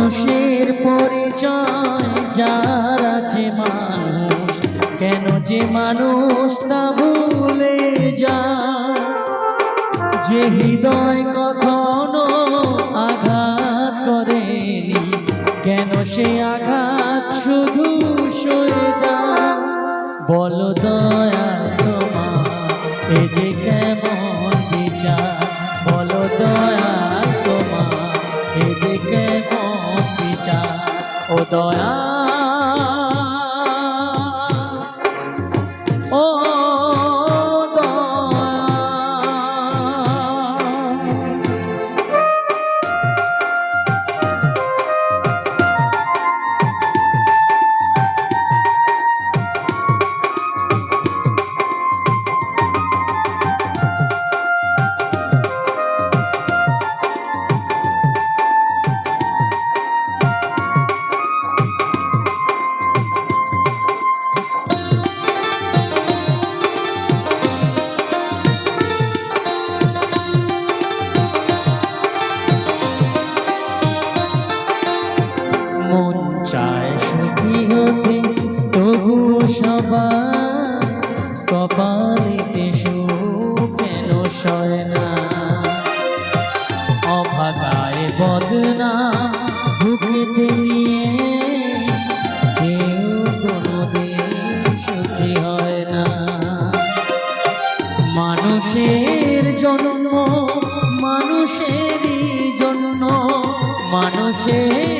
মানুষের পরিচয়, যার আছে মানুষ। কেন যে মানুষ তা ভুলে যা যে হৃদয় কখনো আঘাত করেনি, কেন সে আঘাত শুধু সয়ে বলো বলদা দয়া। ও কপালিতে সুখ কেন সয় না। অভাগায় বদনা বুকেতে নিয়ে কেউ কোনোদিন সুখী হয় না। মানুষের জন্য মানুষেরই জন্য মানুষেরই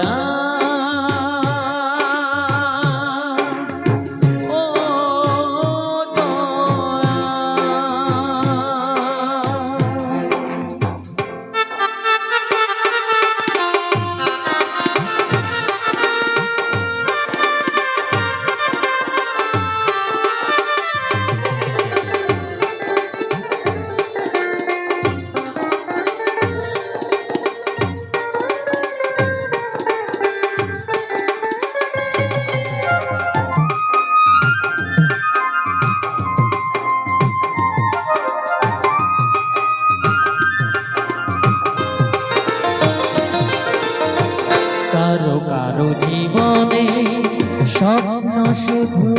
স্বপ্ন শুধু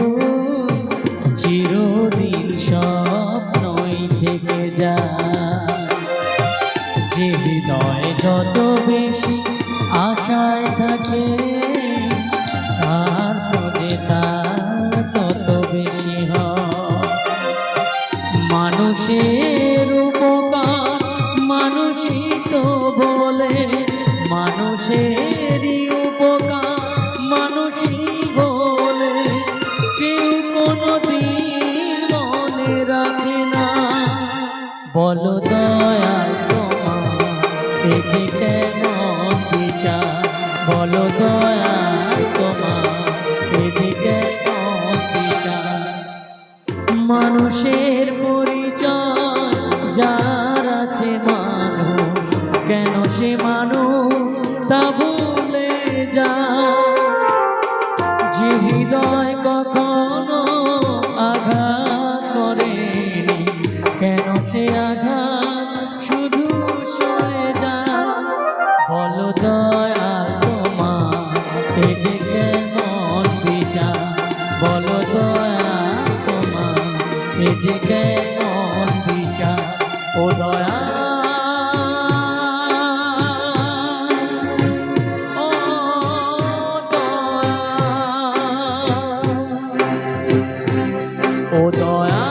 চিরদিন স্বপ্নই থেকে যা যে হৃদয় যত বেশি আশায় থাকে আর খোঁজে বলো দয়া তোমার যে কেমন বিচার? বলো দয়া তোমার যে কেমন বিচার? মানুষের পরিচয় যার আছে মানুষ, কেন সে মানুষ তা ভুলে যায় এ যে কেমন বলো দয়া তোমার এ যে কেমন ও দয়া। ও দয়া।